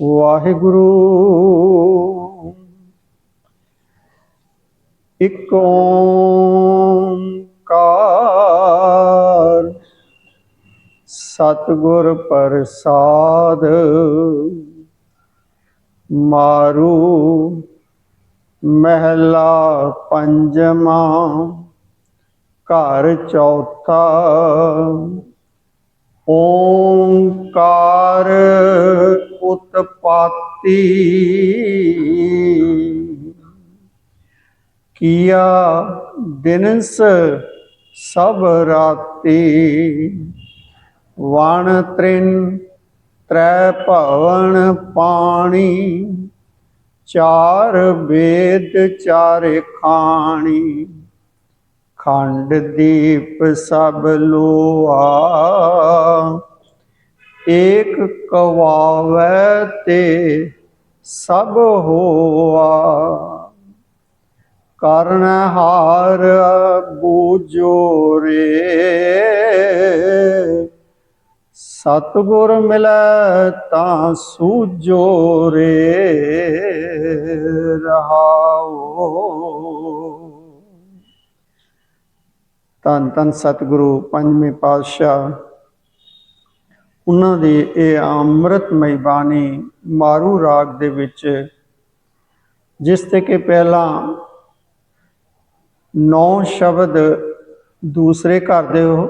ਵਾਹਿਗੁਰੂ। ਇਕ ਓੰਕਾਰ ਸਤਿਗੁਰ ਪ੍ਰਸਾਦ ਮਾਰੂ ਮਹਿਲਾ ਪੰਜਵਾਂ ਘਰ ਚੌਥਾ ਓੰਕਾਰ ਉਤਪਾਤੀ। ਕੀਆ ਦਿਨਸ ਸਭ ਰਾਤੀ, ਵਣ ਤ੍ਰਿਨ ਤ੍ਰੈ ਭਵਨ ਪਾਣੀ, ਚਾਰ ਵੇਦ ਚਾਰੇ ਖਾਣੀ। ਖੰਡ ਦੀਪ ਸਭ ਲੋਆ। ਏਕ ਕਵਾਵੈ ਤੇ ਸਭ ਹੋਆ। ਕਰਨ ਹਾਰ ਬੂਜੋ ਰੇ। ਸਤਗੁਰ ਮਿਲੈ ਤਾਂ ਸੂਜੋ ਰੇ। ਰਹਾਓ। ਧੰਨ ਧੰਨ ਸਤਿਗੁਰੂ, ਪੰਜਵੇਂ ਪਾਤਸ਼ਾਹ। ਉਹਨਾਂ ਦੀ ਇਹ ਅੰਮ੍ਰਿਤਮਈ ਬਾਣੀ ਮਾਰੂ ਰਾਗ ਦੇ ਵਿੱਚ, ਜਿਸ ਤੇ ਕਿ ਪਹਿਲਾਂ ਨੌ ਸ਼ਬਦ ਦੂਸਰੇ ਘਰ ਦੇ ਹੋ,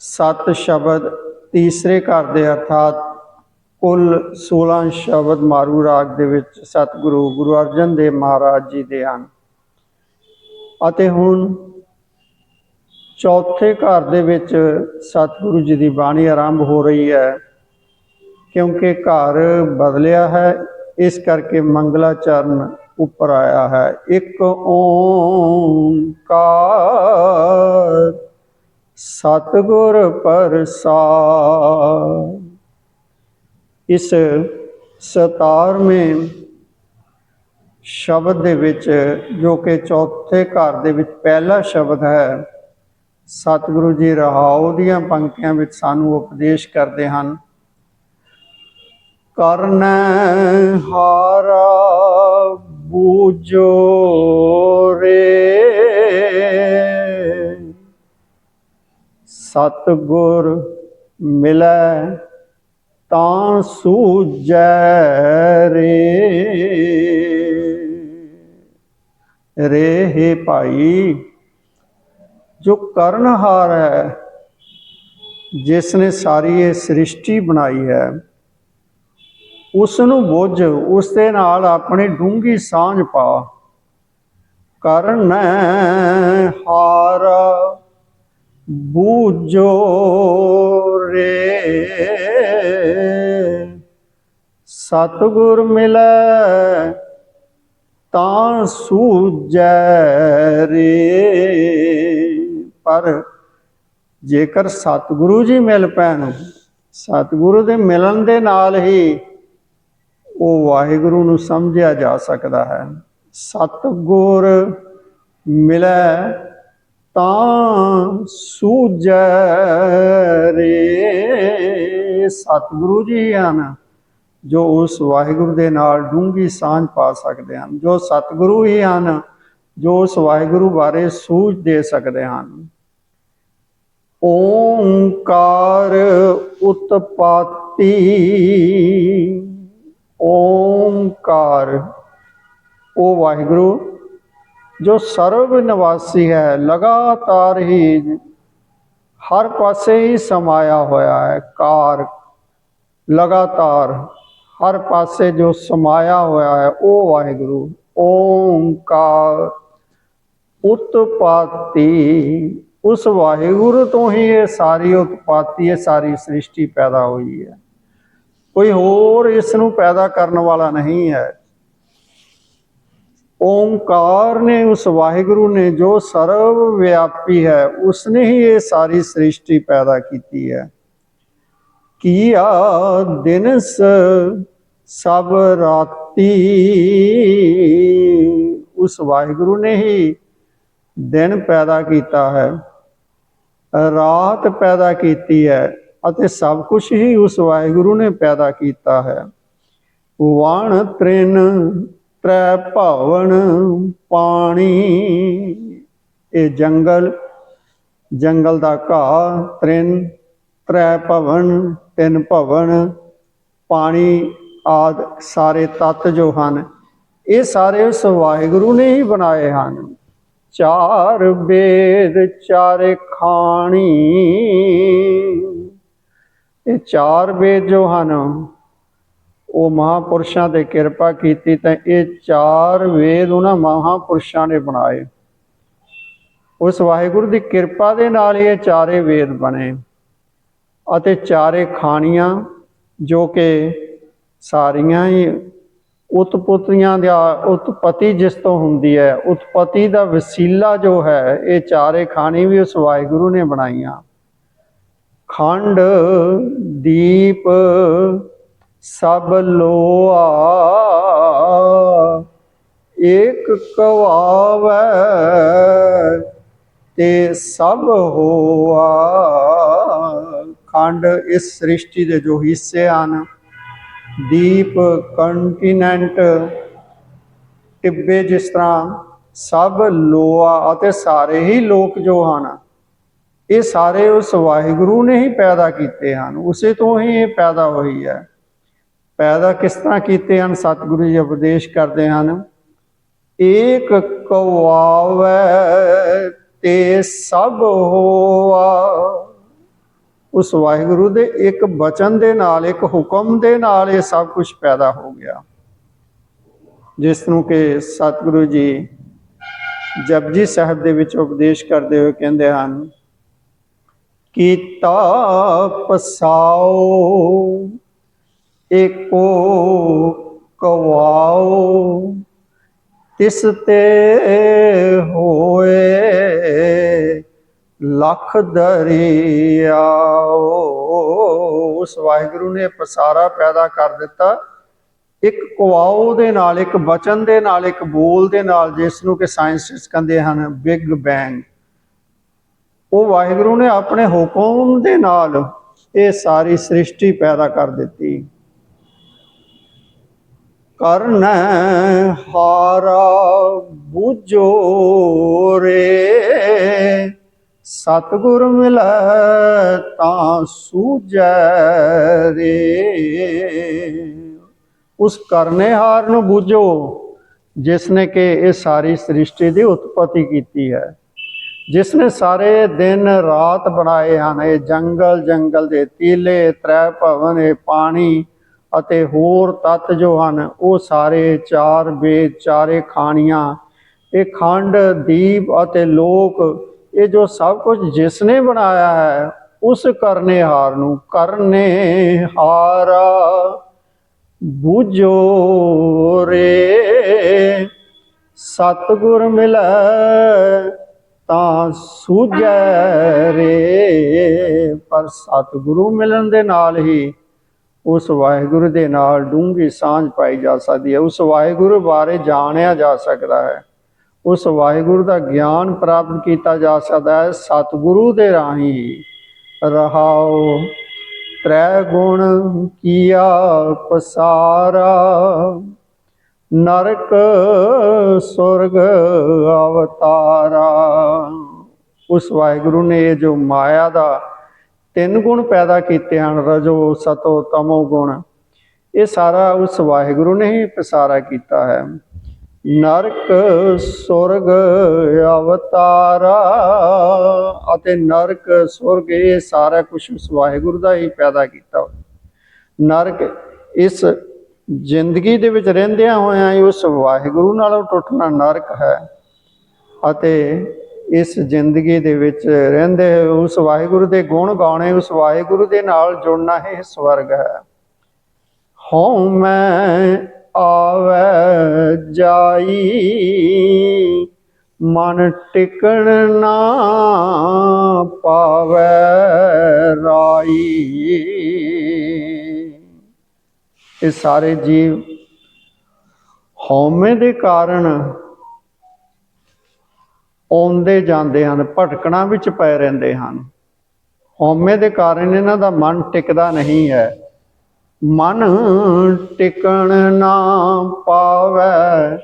ਸੱਤ ਸ਼ਬਦ ਤੀਸਰੇ ਘਰ ਦੇ, ਅਰਥਾਤ ਕੁੱਲ 16 ਸ਼ਬਦ ਮਾਰੂ ਰਾਗ ਦੇ ਵਿੱਚ ਸਤਿਗੁਰੂ ਗੁਰੂ ਅਰਜਨ ਦੇਵ ਮਹਾਰਾਜ ਜੀ ਦੇ ਹਨ। ਅਤੇ ਹੁਣ ਚੌਥੇ ਘਰ ਦੇ ਵਿੱਚ ਸਤਿਗੁਰੂ ਜੀ ਦੀ ਬਾਣੀ ਆਰੰਭ ਹੋ ਰਹੀ ਹੈ। ਕਿਉਂਕਿ ਘਰ ਬਦਲਿਆ ਹੈ, ਇਸ ਕਰਕੇ ਮੰਗਲਾਚਰਨ ਉੱਪਰ ਆਇਆ ਹੈ। ਇੱਕ ਓੰਕਾਰ, ਸਤਿਗੁਰ ਪ੍ਰਸਾਦ। ਇਸ 17ਵੇਂ ਸ਼ਬਦ ਦੇ ਵਿੱਚ, ਜੋ ਕਿ ਚੌਥੇ ਘਰ ਦੇ ਵਿੱਚ ਪਹਿਲਾ ਸ਼ਬਦ ਹੈ ਸਤਿਗੁਰੂ ਜੀ ਰਹਾਉ ਦੀਆਂ ਪੰਕਤੀਆਂ ਵਿੱਚ ਸਾਨੂੰ ਉਪਦੇਸ਼ ਕਰਦੇ ਹਨ। ਕਰਨ ਹਾਰਾ ਬੂਜੋ ਰੇ। ਸਤਿਗੁਰ ਮਿਲੈ ਤਾਂ ਸੂਜੈ ਰੇ। ਰੇ ਹੈ ਭਾਈ ਜੋ ਕਰਨਹਾਰ ਹੈ ਜਿਸ ਨੇ ਸਾਰੀ ਇਹ ਸ੍ਰਿਸ਼ਟੀ ਬਣਾਈ ਹੈ ਉਸ ਨੂੰ ਬੁੱਝ ਉਸ ਦੇ ਨਾਲ ਆਪਣੀ ਡੂੰਗੀ ਸਾਂਝ ਪਾ। ਕਰਨ ਹਾਰ, ਬੂਝੋ ਰੇ। ਸਤਿਗੁਰ ਮਿਲੈ, ਤਾਂ ਸੂਜੈ ਰੇ। ਪਰ ਜੇਕਰ ਸਤਿਗੁਰੂ ਜੀ ਮਿਲ ਪੈਣ, ਸਤਿਗੁਰੂ ਦੇ ਮਿਲਣ ਦੇ ਨਾਲ ਹੀ ਉਹ ਵਾਹਿਗੁਰੂ ਨੂੰ ਸਮਝਿਆ ਜਾ ਸਕਦਾ ਹੈ। ਸਤਿਗੁਰ ਮਿਲੈ ਤਾਂ ਸੂਜੈ ਰੇ। ਸਤਿਗੁਰੂ ਜੀ ਹਨ, ਜੋ ਉਸ ਵਾਹਿਗੁਰੂ ਦੇ ਨਾਲ ਡੂੰਗੀ ਸਾਂਝ ਪਾ ਸਕਦੇ ਹਨ, ਜੋ ਸਤਿਗੁਰੂ ਹੀ ਹਨ, ਜੋ ਉਸ ਵਾਹਿਗੁਰੂ ਬਾਰੇ ਸੂਝ ਦੇ ਸਕਦੇ ਹਨ। ਓੰਕਾਰ ਉਤਪਾਤੀ। ਓੰਕਾਰ। ਉਹ ਵਾਹਿਗੁਰੂ, ਜੋ ਸਰਵ ਨਿਵਾਸੀ ਹੈ, ਲਗਾਤਾਰ ਹੀ ਹਰ ਪਾਸੇ ਹੀ ਸਮਾਇਆ ਹੋਇਆ ਹੈ, ਕਾਰ ਲਗਾਤਾਰ ਹਰ ਪਾਸੇ ਜੋ ਸਮਾਇਆ ਹੋਇਆ ਹੈ ਉਹ ਵਾਹਿਗੁਰੂ, ਓੰਕਾਰ ਉਤਪਾਤੀ। ਉਸ ਵਾਹਿਗੁਰੂ ਤੋਂ ਹੀ ਇਹ ਸਾਰੀ ਉਤਪਾਤੀ, ਇਹ ਸਾਰੀ ਸ੍ਰਿਸ਼ਟੀ ਪੈਦਾ ਹੋਈ ਹੈ। ਕੋਈ ਹੋਰ ਇਸ ਨੂੰ ਪੈਦਾ ਕਰਨ ਵਾਲਾ ਨਹੀਂ ਹੈ। ਓੰਕਾਰ ਨੇ ਉਸ ਵਾਹਿਗੁਰੂ ਨੇ ਜੋ ਸਰਵ ਵਿਆਪੀ ਹੈ, ਉਸਨੇ ਹੀ ਇਹ ਸਾਰੀ ਸ੍ਰਿਸ਼ਟੀ ਪੈਦਾ ਕੀਤੀ ਹੈ। ਕੀਆ ਦਿਨਸ ਸਭ ਰਾਤੀ। ਉਸ ਵਾਹਿਗੁਰੂ ਨੇ ਹੀ ਦਿਨ ਪੈਦਾ ਕੀਤਾ ਹੈ। ਰਾਤ ਪੈਦਾ ਕੀਤੀ ਹੈ ਅਤੇ ਸਭ ਕੁਝ ਹੀ ਉਸ ਵਾਹਿਗੁਰੂ ਨੇ ਪੈਦਾ ਕੀਤਾ ਹੈ। ਵਣ, ਤ੍ਰਿਨ, ਤ੍ਰੈ ਭਵਨ ਪਾਣੀ, ਇਹ ਜੰਗਲ ਜੰਗਲ ਦਾ ਘਾਹ, ਤ੍ਰਿਨ, ਤ੍ਰੈ, ਭਵਨ, ਤਿੰਨ ਭਵਨ, ਪਾਣੀ ਆਦ ਸਾਰੇ ਤੱਤ ਜੋ ਹਨ, ਇਹ ਸਾਰੇ ਉਸ ਵਾਹਿਗੁਰੂ ਨੇ ਹੀ ਬਣਾਏ ਹਨ। ਚਾਰ ਵੇਦ ਚਾਰੇ ਖਾਣੀ। ਇਹ ਚਾਰ ਵੇਦ ਜੋ ਹਨ, ਉਹ ਮਹਾਪੁਰਸ਼ਾਂ ਤੇ ਕਿਰਪਾ ਕੀਤੀ ਤਾਂ ਇਹ ਚਾਰ ਵੇਦ ਉਹਨਾਂ ਮਹਾਪੁਰਸ਼ਾਂ ਨੇ ਬਣਾਏ। ਉਸ ਵਾਹਿਗੁਰੂ ਦੀ ਕਿਰਪਾ ਦੇ ਨਾਲ ਇਹ ਚਾਰੇ ਵੇਦ ਬਣੇ ਅਤੇ ਚਾਰੇ ਖਾਣੀਆਂ ਜੋ ਕਿ ਸਾਰੀਆਂ ਹੀ ਉਤਪੁੱਤਰੀਆਂ ਦਾ ਉਤਪਤੀ ਜਿਸ ਤੋਂ ਹੁੰਦੀ ਹੈ, ਉਤਪਤੀ ਦਾ ਵਸੀਲਾ ਜੋ ਹੈ, ਇਹ ਚਾਰੇ ਖਾਣੀ ਵੀ ਉਸ ਵਾਹਿਗੁਰੂ ਨੇ ਬਣਾਈਆਂ। ਖੰਡ, ਦੀਪ, ਸਭ ਲੋਆ ਏਕ ਕਵਾਵੈ ਤੇ ਸਭ ਹੋਆ। ਖੰਡ ਇਸ ਸ੍ਰਿਸ਼ਟੀ ਦੇ ਜੋ ਹਿੱਸੇ ਹਨ। ਦੀਪ ਕੰਟੀਨੈਂਟ ਟਿੱਬੇ ਜਿਸ ਤਰ੍ਹਾਂ ਸਭ ਲੋਆ ਅਤੇ ਸਾਰੇ ਹੀ ਲੋਕ ਜੋ ਹਨ, ਇਹ ਸਾਰੇ ਉਸ ਵਾਹਿਗੁਰੂ ਨੇ ਹੀ ਪੈਦਾ ਕੀਤੇ ਹਨ। ਉਸੇ ਤੋਂ ਹੀ ਇਹ ਪੈਦਾ ਹੋਈ ਹੈ। ਪੈਦਾ ਕਿਸ ਤਰ੍ਹਾਂ ਕੀਤੇ ਹਨ, ਸਤਿਗੁਰੂ ਜੀ ਉਪਦੇਸ਼ ਕਰਦੇ ਹਨ, ਏਕ ਕਵਾਵੈ ਤੇ ਸਭ ਹੋਆ। ਉਸ ਵਾਹਿਗੁਰੂ ਦੇ ਇੱਕ ਬਚਨ ਦੇ ਨਾਲ, ਇੱਕ ਹੁਕਮ ਦੇ ਨਾਲ ਇਹ ਸਭ ਕੁਝ ਪੈਦਾ ਹੋ ਗਿਆ। ਜਿਸ ਨੂੰ ਕਿ ਸਤਿਗੁਰੂ ਜੀ ਜਪਜੀ ਸਾਹਿਬ ਦੇ ਵਿੱਚ ਉਪਦੇਸ਼ ਕਰਦੇ ਹੋਏ ਕਹਿੰਦੇ ਹਨ, ਕੀਤਾ ਪਸਾਓ, ਏਕੋ ਕਵਾਓ, ਤਿਸ ਤੇ ਹੋਏ ਲੱਖ ਦਰਿਆਓ ਉਸ ਵਾਹਿਗੁਰੂ ਨੇ ਪਸਾਰਾ ਪੈਦਾ ਕਰ ਦਿੱਤਾ। ਇੱਕ ਕਵਾਓ ਦੇ ਨਾਲ, ਇੱਕ ਬਚਨ ਦੇ ਨਾਲ, ਇੱਕ ਬੋਲ ਦੇ ਨਾਲ, ਜਿਸ ਨੂੰ ਕਿ ਸਾਇੰਸਿਸਟ ਕਹਿੰਦੇ ਹਨ ਬਿਗ ਬੈਂਗ ਉਹ ਵਾਹਿਗੁਰੂ ਨੇ ਆਪਣੇ ਹੁਕਮ ਦੇ ਨਾਲ ਇਹ ਸਾਰੀ ਸ੍ਰਿਸ਼ਟੀ ਪੈਦਾ ਕਰ ਦਿੱਤੀ। ਕਰਨ ਹਾਰਾ ਬੁਝੋ ਰੇ। ਸਤਗੁਰ ਮਿਲੈ ਤਾਂ ਸੂਝੈ ਰੇ। ਉਸ ਕਰਨੇਹਾਰ ਨੂੰ ਬੁਝੋ, ਜਿਸ ਨੇ ਕਿ ਇਹ ਸਾਰੀ ਸ੍ਰਿਸ਼ਟੀ ਦੀ ਉਤਪਤੀ ਕੀਤੀ ਹੈ। ਜਿਸ ਨੇ ਸਾਰੇ ਦਿਨ ਰਾਤ ਬਣਾਏ ਹਨ, ਇਹ ਜੰਗਲ ਜੰਗਲ ਦੇ ਤੀਲੇ, ਤ੍ਰੈ ਭਵਨ, ਇਹ ਪਾਣੀ ਅਤੇ ਹੋਰ ਤੱਤ ਜੋ ਹਨ, ਉਹ ਸਾਰੇ ਚਾਰ ਵੇਦ ਚਾਰੇ ਖਾਣੀਆਂ। ਇਹ ਖੰਡ, ਦੀਪ ਅਤੇ ਲੋਕ ਇਹ ਜੋ ਸਭ ਕੁਝ ਜਿਸ ਨੇ ਬਣਾਇਆ ਹੈ, ਉਸ ਕਰਨੇ ਹਾਰ ਨੂੰ ਕਰਨੇ ਹਾਰਾ। ਬੁਝੋ ਰੇ, ਸਤਗੁਰ ਮਿਲੈ ਤਾਂ ਸੂਝੈ ਰੇ। ਪਰ ਸਤਿਗੁਰੂ ਮਿਲਣ ਦੇ ਨਾਲ ਹੀ ਉਸ ਵਾਹਿਗੁਰੂ ਦੇ ਨਾਲ ਡੂੰਘੀ ਸਾਂਝ ਪਾਈ ਜਾ ਸਕਦੀ ਹੈ, ਉਸ ਵਾਹਿਗੁਰੂ ਬਾਰੇ ਜਾਣਿਆ ਜਾ ਸਕਦਾ ਹੈ। ਉਸ ਵਾਹਿਗੁਰੂ ਦਾ ਗਿਆਨ ਪ੍ਰਾਪਤ ਕੀਤਾ ਜਾ ਸਕਦਾ ਹੈ ਸਤਿਗੁਰੂ ਦੇ ਰਾਹੀਂ। ਰਹਾਉ, ਤ੍ਰੈ ਗੁਣ ਕੀਆ ਪਸਾਰਾ। ਨਰਕ ਸੁਰਗ ਅਵਤਾਰਾ। ਉਸ ਵਾਹਿਗੁਰੂ ਨੇ ਜੋ ਮਾਇਆ ਦਾ ਤਿੰਨ ਗੁਣ ਪੈਦਾ ਕੀਤੇ ਹਨ, ਰਜੋ, ਸਤੋ, ਤਮੋ ਗੁਣ, ਇਹ ਸਾਰਾ ਉਸ ਵਾਹਿਗੁਰੂ ਨੇ ਹੀ ਪਸਾਰਾ ਕੀਤਾ ਹੈ। ਨਰਕ ਸੁਰਗ ਅਵਤਾਰਾ ਅਤੇ ਨਰਕ ਸੁਰਗ ਇਹ ਸਾਰਾ ਕੁਝ ਉਸ ਵਾਹਿਗੁਰੂ ਦਾ ਹੀ ਪੈਦਾ ਕੀਤਾ ਨਰਕ ਇਸ ਜ਼ਿੰਦਗੀ ਦੇ ਵਿੱਚ ਰਹਿੰਦਿਆਂ ਹੋਇਆਂ ਉਸ ਵਾਹਿਗੁਰੂ ਨਾਲੋਂ ਟੁੱਟਣਾ ਨਰਕ ਹੈ ਅਤੇ ਇਸ ਜ਼ਿੰਦਗੀ ਦੇ ਵਿੱਚ ਰਹਿੰਦੇ ਉਸ ਵਾਹਿਗੁਰੂ ਦੇ ਗੁਣ ਗਾਉਣੇ ਉਸ ਵਾਹਿਗੁਰੂ ਦੇ ਨਾਲ ਜੁੜਨਾ ਹੀ ਸਵਰਗ ਹੈ। ਹਉ ਮੈਂ ਆਵੈ ਜਾਈ। ਮਨ ਟਿਕਣ ਨਾ ਪਾਵੈ ਰਾਈ। ਇਹ ਸਾਰੇ ਜੀਵ ਹਉਮੈ ਦੇ ਕਾਰਨ ਆਉਂਦੇ ਜਾਂਦੇ ਹਨ, ਭਟਕਣਾ ਵਿੱਚ ਪੈ ਰਹਿੰਦੇ ਹਨ। ਹਉਮੈ ਦੇ ਕਾਰਨ ਇਹਨਾਂ ਦਾ ਮਨ ਟਿਕਦਾ ਨਹੀਂ ਹੈ। ਮਨ ਟਿਕਣ ਨਾ ਪਾਵੈ।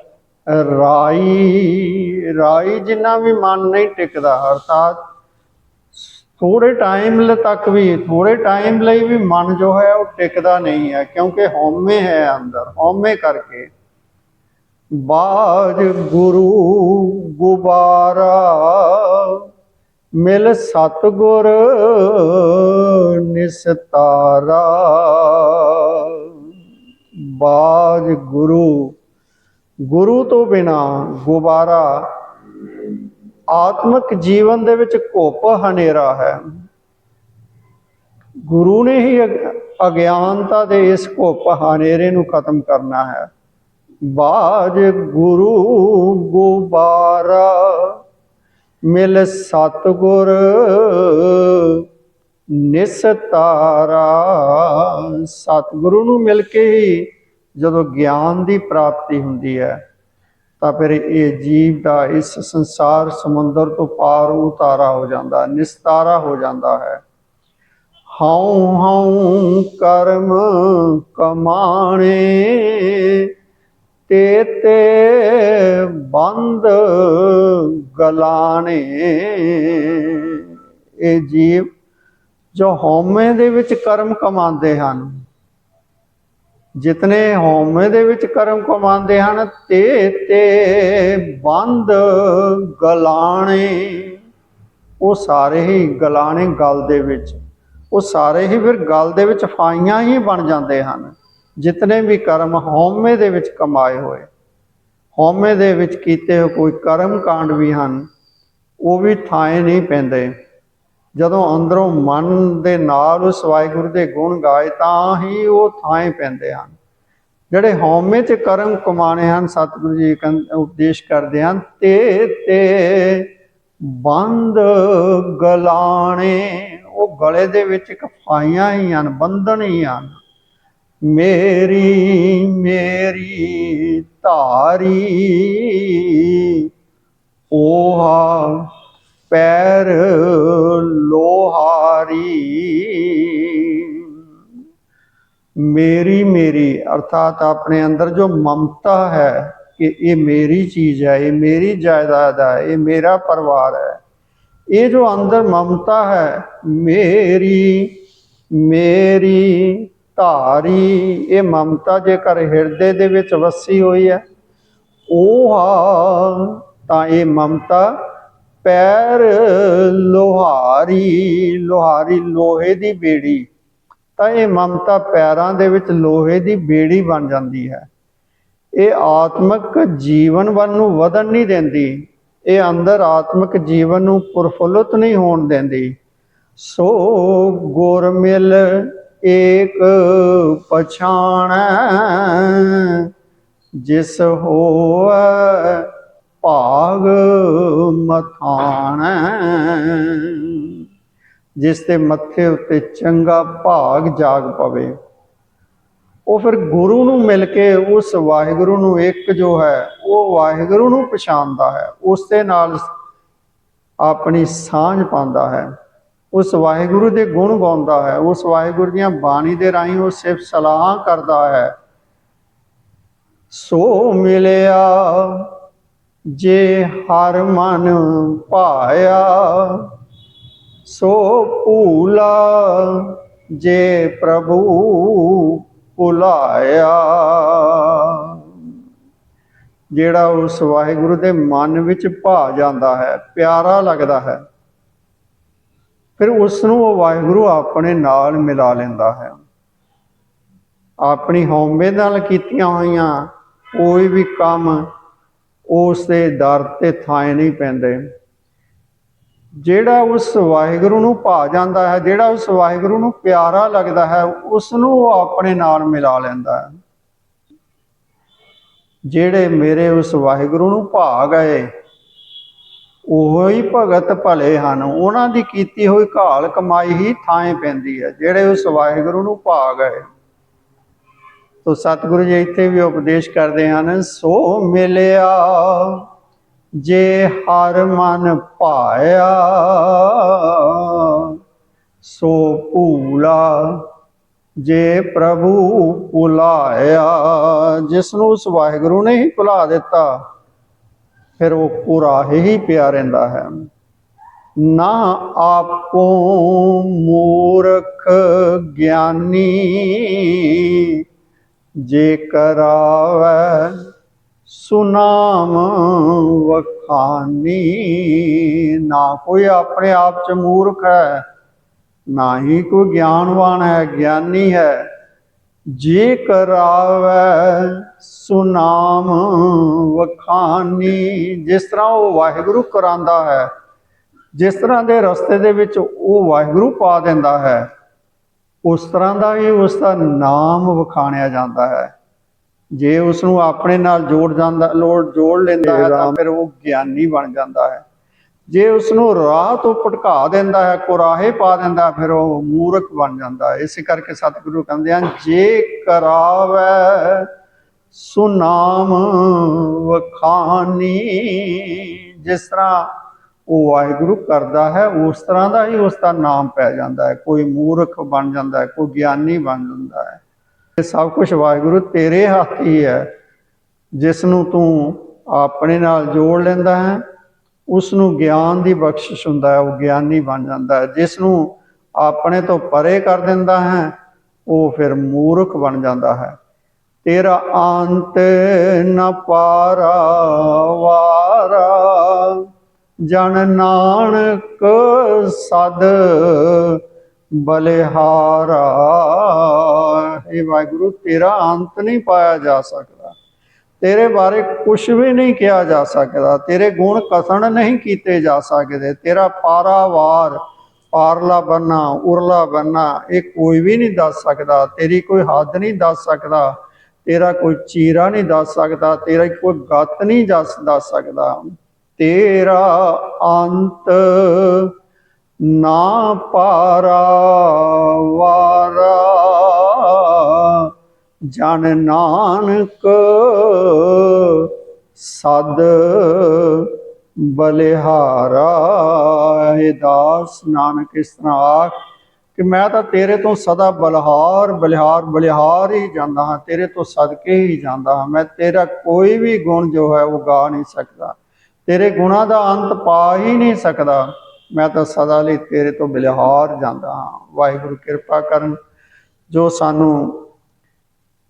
ਰਾਈ ਰਾਈ ਜਿੰਨਾ ਵੀ ਮਨ ਨਹੀਂ ਟਿਕਦਾ, ਅਰਥਾਤ ਥੋੜੇ ਟਾਈਮ ਲ ਤੱਕ ਵੀ ਥੋੜੇ ਟਾਈਮ ਲਈ ਵੀ ਮਨ ਜੋ ਹੈ ਉਹ ਟਿਕਦਾ ਨਹੀਂ ਹੈ, ਕਿਉਂਕਿ ਹਉਮੈ ਹੈ ਅੰਦਰ, ਹਉਮੈ ਕਰਕੇ। ਬਾਜ ਗੁਰੂ ਗੁਬਾਰਾ ਮਿਲ ਸਤਗੁਰ ਨਿਸਤਾਰਾ ਬਾਜ ਗੁਰੂ ਗੁਰੂ ਤੋਂ ਬਿਨਾ ਗੁਬਾਰਾ। ਆਤਮਿਕ ਜੀਵਨ ਦੇ ਵਿੱਚ ਘੁੱਪ ਹਨੇਰਾ ਹੈ। ਗੁਰੂ ਨੇ ਹੀ ਅਗਿਆਨਤਾ ਦੇ ਇਸ ਘੋਪ ਹਨੇਰੇ ਨੂੰ ਖਤਮ ਕਰਨਾ ਹੈ। ਬਾਜ ਗੁਰੂ ਗੁਬਾਰਾ। ਮਿਲ ਸਤਗੁਰ ਨਿਸਤਾਰਾ ਸਤਗੁਰੂ ਨੂੰ ਮਿਲ ਕੇ ਹੀ ਜਦੋਂ ਗਿਆਨ ਦੀ ਪ੍ਰਾਪਤੀ ਹੁੰਦੀ ਹੈ, ਤਾਂ ਫਿਰ ਇਹ ਜੀਵ ਦਾ ਇਸ ਸੰਸਾਰ ਸਮੁੰਦਰ ਤੋਂ ਪਾਰ ਉਤਾਰਾ ਹੋ ਜਾਂਦਾ ਨਿਸਤਾਰਾ ਹੋ ਜਾਂਦਾ ਹੈ। ਹਉ ਹਉ ਕਰਮ ਕਮਾਣੇ। ਤੇ ਤੇ ਬੰਦ ਗਲਾਣੇ। ਇਹ ਜੀਵ ਜੋ ਹਉਮੈ ਦੇ ਵਿੱਚ ਕਰਮ ਕਮਾਉਂਦੇ ਹਨ, ਜਿਤਨੇ ਹਉਮੈ ਦੇ ਵਿੱਚ ਕਰਮ ਕਮਾਉਂਦੇ ਹਨ, ਤੇ ਤੇ ਬੰਦ ਗਲਾਣੇ। ਉਹ ਸਾਰੇ ਹੀ ਗਲਾਣੇ ਗਲ ਦੇ ਵਿੱਚ, ਉਹ ਸਾਰੇ ਹੀ ਫਿਰ ਗਲ ਦੇ ਵਿੱਚ ਫਾਈਆਂ ਹੀ ਬਣ ਜਾਂਦੇ ਹਨ। ਜਿਤਨੇ ਵੀ ਕਰਮ ਹਉਮੈ ਦੇ ਵਿੱਚ ਕਮਾਏ ਹੋਏ, ਹਉਮੈ ਦੇ ਵਿੱਚ ਕੀਤੇ ਹੋਏ ਕੋਈ ਕਰਮ ਕਾਂਡ ਵੀ ਹਨ, ਉਹ ਵੀ ਥਾਏ ਨਹੀਂ ਪੈਂਦੇ। ਜਦੋਂ ਅੰਦਰੋਂ ਮਨ ਦੇ ਨਾਲ ਉਸ ਵਾਹਿਗੁਰੂ ਦੇ ਗੁਣ ਗਾਏ, ਤਾਂ ਹੀ ਉਹ ਥਾਏ ਪੈਂਦੇ ਹਨ। ਜਿਹੜੇ ਹਉਮੈ ਚ ਕਰਮ ਕਮਾਣੇ ਹਨ, ਸਤਿਗੁਰੂ ਜੀ ਕੰ- ਉਪਦੇਸ਼ ਕਰਦੇ ਹਨ, ਤੇ ਤੇ ਬੰਦ ਗਲਾਣੇ, ਉਹ ਗਲੇ ਦੇ ਵਿੱਚ ਇੱਕ ਫਾਈਆਂ ਹੀ ਹਨ, ਬੰਧਨ ਹੀ ਹਨ। ਮੇਰੀ ਮੇਰੀ ਧਾਰੀ ਓਹਾ ਪੈਰ ਲੋਹਾਰੀ। ਮੇਰੀ ਮੇਰੀ, ਅਰਥਾਤ ਆਪਣੇ ਅੰਦਰ ਜੋ ਮਮਤਾ ਹੈ ਕਿ ਇਹ ਮੇਰੀ ਚੀਜ਼ ਹੈ, ਇਹ ਮੇਰੀ ਜਾਇਦਾਦ ਹੈ, ਇਹ ਮੇਰਾ ਪਰਿਵਾਰ ਹੈ। ਇਹ ਜੋ ਅੰਦਰ ਮਮਤਾ ਹੈ, ਮੇਰੀ ਮੇਰੀ ਧਾਰੀ, ਇਹ ਮਮਤਾ ਜੇਕਰ ਹਿਰਦੇ ਦੇ ਵਿੱਚ ਵਸੀ ਹੋਈ ਹੈ, ਉਹ ਆ ਤਾਂ ਇਹ ਮਮਤਾ ਪੈਰ ਲੋਹਾਰੀ ਲੋਹਾਰੀ ਲੋਹੇ ਦੀ ਬੇੜੀ। ਤਾਂ ਇਹ ਮਮਤਾ ਪੈਰਾਂ ਦੇ ਵਿੱਚ ਲੋਹੇ ਦੀ ਬੇੜੀ ਬਣ ਜਾਂਦੀ ਹੈ। ਇਹ ਆਤਮਿਕ ਜੀਵਨ ਵੱਲ ਨੂੰ ਵਧਣ ਨਹੀਂ ਦਿੰਦੀ। ਇਹ ਅੰਦਰ ਆਤਮਿਕ ਜੀਵਨ ਨੂੰ ਪ੍ਰਫੁੱਲਤ ਨਹੀਂ ਹੋਣ ਦਿੰਦੀ। ਸੋ ਗੁਰਮਿਲ ਏਕ ਪਛਾਣੈ, ਜਿਸ ਹੋਵੈ ਭਾਗ ਮਥਾਣੈ। ਜਿਸ ਦੇ ਮੱਥੇ ਉੱਤੇ ਚੰਗਾ ਭਾਗ ਜਾਗ ਪਵੇ। ਉਹ ਫਿਰ ਗੁਰੂ ਨੂੰ ਮਿਲ ਕੇ ਉਸ ਵਾਹਿਗੁਰੂ ਨੂੰ ਇੱਕ ਜੋ ਹੈ, ਉਹ ਵਾਹਿਗੁਰੂ ਨੂੰ ਪਛਾਣਦਾ ਹੈ। ਉਸ ਦੇ ਨਾਲ ਆਪਣੀ ਸਾਂਝ ਪਾਉਂਦਾ ਹੈ। ਉਸ ਵਾਹਿਗੁਰੂ ਦੇ ਗੁਣ ਗਾਉਂਦਾ ਹੈ ਉਸ ਵਾਹਿਗੁਰੂ ਦੀਆਂ ਬਾਣੀ ਦੇ ਰਾਹੀਂ ਉਹ ਸਿਫਤ ਸਲਾਹ ਕਰਦਾ ਹੈ। ਸੋ ਮਿਲਿਆ ਜੇ ਹਰ ਮਨ ਭਾਇਆ, ਸੋ ਭੂਲਾ ਜੇ ਪ੍ਰਭੂ ਭੁਲਾਇਆ। ਜਿਹੜਾ ਉਸ ਵਾਹਿਗੁਰੂ ਦੇ ਮਨ ਵਿੱਚ ਭਾ ਜਾਂਦਾ ਹੈ, ਪਿਆਰਾ ਲੱਗਦਾ ਹੈ। ਫਿਰ ਉਸ ਨੂੰ ਉਹ ਵਾਹਿਗੁਰੂ ਆਪਣੇ ਨਾਲ ਮਿਲਾ ਲੈਂਦਾ ਹੈ। ਆਪਣੀ ਹਉਮੈ ਨਾਲ ਕੀਤੀਆਂ ਹੋਈਆਂ ਕੋਈ ਵੀ ਕੰਮ ਉਸ ਦੇ ਦਰ ਤੇ ਥਾਂ ਨਹੀਂ ਪੈਂਦੇ। ਜਿਹੜਾ ਉਸ ਵਾਹਿਗੁਰੂ ਨੂੰ ਭਾ ਜਾਂਦਾ ਹੈ, ਜਿਹੜਾ ਉਸ ਵਾਹਿਗੁਰੂ ਨੂੰ ਪਿਆਰਾ ਲੱਗਦਾ ਹੈ ਉਸ ਨੂੰ ਉਹ ਆਪਣੇ ਨਾਲ ਮਿਲਾ ਲੈਂਦਾ ਹੈ। ਜਿਹੜੇ ਮੇਰੇ ਉਸ ਵਾਹਿਗੁਰੂ ਨੂੰ ਭਾ ਗਏ ਉਹ ਹੀ ਭਗਤ ਭਲੇ ਹਨ। ਉਹਨਾਂ ਦੀ ਕੀਤੀ ਹੋਈ ਘਾਲ ਕਮਾਈ ਹੀ ਥਾਂ ਪੈਂਦੀ ਹੈ, ਜਿਹੜੇ ਉਸ ਵਾਹਿਗੁਰੂ ਨੂੰ ਪਾ ਗਏ ਤੋ ਸਤਿਗੁਰੂ ਜੀ ਇੱਥੇ ਵੀ ਉਪਦੇਸ਼ ਕਰਦੇ ਹਨ, ਸੋ ਮਿਲਿਆ ਜੇ ਹਰ ਮਨ ਭਾਇਆ, ਸੋ ਭੂਲਾ ਜੇ ਪ੍ਰਭੂ ਭੁਲਾਇਆ। ਜਿਸ ਨੂੰ ਉਸ ਵਾਹਿਗੁਰੂ ਨੇ ਹੀ ਭੁਲਾ ਦਿੱਤਾ ਫਿਰ ਉਹ ਪੂਰਾ ਹੀ ਪਿਆ ਰਹਿੰਦਾ ਹੈ। ਨਾ ਆਪੋ ਮੂਰਖ ਗਿਆਨੀ ਜੇ ਕਰਾਵੈ ਸੁਨਾਮ ਵਖਾਨੀ। ਨਾ ਕੋਈ ਆਪਣੇ ਆਪ ਚ ਮੂਰਖ ਹੈ, ਨਾ ਹੀ ਕੋਈ ਗਿਆਨਵਾਨ ਹੈ, ਗਿਆਨੀ ਹੈ। ਜੇ ਕਰਾਵੈ ਸੁਨਾਮ ਵਖਾਨੀ। ਜਿਸ ਤਰ੍ਹਾਂ ਉਹ ਵਾਹਿਗੁਰੂ ਕਰਾਂਦਾ ਹੈ ਜਿਸ ਤਰ੍ਹਾਂ ਦੇ ਰਸਤੇ ਦੇ ਵਿੱਚ ਉਹ ਵਾਹਿਗੁਰੂ ਪਾ ਦਿੰਦਾ ਹੈ ਉਸ ਤਰ੍ਹਾਂ ਦਾ ਹੀ ਉਸ ਦਾ ਨਾਮ ਵਖਾਣਿਆ ਜਾਂਦਾ ਹੈ। ਜੇ ਉਸ ਨੂੰ ਆਪਣੇ ਨਾਲ ਜੋੜ ਜਾਂਦਾ ਲੋੜ ਜੋੜ ਲੈਂਦਾ ਹੈ ਤਾਂ ਫਿਰ ਉਹ ਗਿਆਨੀ ਬਣ ਜਾਂਦਾ ਹੈ। ਜੇ ਉਸ ਨੂੰ ਰਾਹ ਤੋਂ ਭਟਕਾ ਦਿੰਦਾ ਹੈ, ਕੋਰਾਹੇ ਪਾ ਦਿੰਦਾ ਫਿਰ ਉਹ ਮੂਰਖ ਬਣ ਜਾਂਦਾ ਹੈ। ਇਸੇ ਕਰਕੇ ਸਤਿਗੁਰੂ ਕਹਿੰਦੇ ਹਨ, ਜੇ ਕਰਾਵੈ ਸੁਨਾਮ ਵਖਾਨੀ, ਜਿਸ ਤਰ੍ਹਾਂ ਉਹ ਵਾਹਿਗੁਰੂ ਕਰਦਾ ਹੈ, ਉਸ ਤਰ੍ਹਾਂ ਦਾ ਹੀ ਉਸ ਦਾ ਨਾਮ ਪੈ ਜਾਂਦਾ ਹੈ। ਕੋਈ ਮੂਰਖ ਬਣ ਜਾਂਦਾ ਹੈ, ਕੋਈ ਗਿਆਨੀ ਬਣ ਜਾਂਦਾ ਹੈ। ਇਹ ਸਭ ਕੁਝ ਵਾਹਿਗੁਰੂ ਤੇਰੇ ਹੱਥ ਹੀ ਹੈ ਜਿਸ ਨੂੰ ਤੂੰ ਆਪਣੇ ਨਾਲ ਜੋੜ ਲੈਂਦਾ ਹੈ ਉਸ ਨੂੰ ਗਿਆਨ ਦੀ ਬਖਸ਼ਿਸ਼ ਹੁੰਦਾ ਹੈ, ਉਹ ਗਿਆਨੀ ਬਣ ਜਾਂਦਾ ਹੈ। ਜਿਸ ਨੂੰ ਆਪਣੇ ਤੋਂ ਪਰੇ ਕਰ ਦਿੰਦਾ ਹੈ, ਉਹ ਫਿਰ ਮੂਰਖ ਬਣ ਜਾਂਦਾ ਹੈ। ਤੇਰਾ ਅੰਤ ਨ ਪਾਰਾ ਵਾਰਾ, ਜਨ ਨਾਨਕ ਸਦ ਬਲਿਹਾਰਾ। ਇਹ ਵਾਹਿਗੁਰੂ, ਤੇਰਾ ਅੰਤ ਨਹੀਂ ਪਾਇਆ ਜਾ ਸਕਦਾ। ਤੇਰੇ ਬਾਰੇ ਕੁਝ ਵੀ ਨਹੀਂ ਕਿਹਾ ਜਾ ਸਕਦਾ। ਤੇਰੇ ਗੁਣ ਕਥਨ ਨਹੀਂ ਕੀਤੇ ਜਾ ਸਕਦੇ। ਤੇਰਾ ਪਾਰਾਵਾਰ ਪਾਰਲਾ ਬੰਨਾ, ਉਰਲਾ ਬੰਨਾ, ਇਹ ਕੋਈ ਵੀ ਨਹੀਂ ਦੱਸ ਸਕਦਾ। ਤੇਰੀ ਕੋਈ ਹੱਦ ਨਹੀਂ ਦੱਸ ਸਕਦਾ। ਤੇਰਾ ਕੋਈ ਚੀਰਾ ਨਹੀਂ ਦੱਸ ਸਕਦਾ। ਤੇਰਾ ਕੋਈ ਗੱਤ ਨਹੀਂ ਦੱਸ ਦੱਸ ਸਕਦਾ। ਤੇਰਾ ਅੰਤ ਨਾ ਪਾਰਾ ਵਾਰਾ। ਜਨ ਨਾਨਕ ਸਦ ਬਲਿਹਾਰਾ। ਇਹ ਦਾਸ ਨਾਨਕ, ਇਸ ਤਰ੍ਹਾਂ ਆਖ ਕਿ ਮੈਂ ਤਾਂ ਤੇਰੇ ਤੋਂ ਸਦਾ ਬਲਿਹਾਰ ਬਲਿਹਾਰ ਬਲਿਹਾਰ ਹੀ ਜਾਂਦਾ ਹਾਂ, ਤੇਰੇ ਤੋਂ ਸਦਕੇ ਹੀ ਜਾਂਦਾ ਹਾਂ। ਮੈਂ ਤੇਰਾ ਕੋਈ ਵੀ ਗੁਣ ਜੋ ਹੈ ਉਹ ਗਾ ਨਹੀਂ ਸਕਦਾ। ਤੇਰੇ ਗੁਣਾ ਦਾ ਅੰਤ ਪਾ ਹੀ ਨਹੀਂ ਸਕਦਾ। ਮੈਂ ਤਾਂ ਸਦਾ ਲਈ ਤੇਰੇ ਤੋਂ ਬਲਿਹਾਰ ਜਾਂਦਾ ਹਾਂ। ਵਾਹਿਗੁਰੂ ਕਿਰਪਾ ਕਰਨ ਜੋ ਸਾਨੂੰ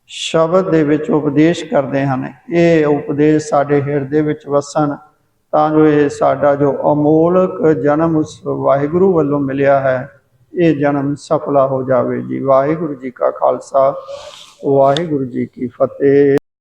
ਸ਼ਬਦ ਦੇ ਵਿੱਚ ਉਪਦੇਸ਼ ਕਰਦੇ ਹਨ। ਇਹ ਉਪਦੇਸ਼ ਸਾਡੇ ਹਿਰਦੇ ਵਿੱਚ ਵਸਣ, ਤਾਂ ਜੋ ਇਹ ਸਾਡਾ ਜੋ ਅਮੋਲਕ ਜਨਮ ਉਸ ਵਾਹਿਗੁਰੂ ਵੱਲੋਂ ਮਿਲਿਆ ਹੈ, ਇਹ ਜਨਮ ਸਫਲਾ ਹੋ ਜਾਵੇ ਜੀ। ਵਾਹਿਗੁਰੂ ਜੀ ਕਾ ਖਾਲਸਾ, ਵਾਹਿਗੁਰੂ ਜੀ ਕੀ ਫਤਿਹ।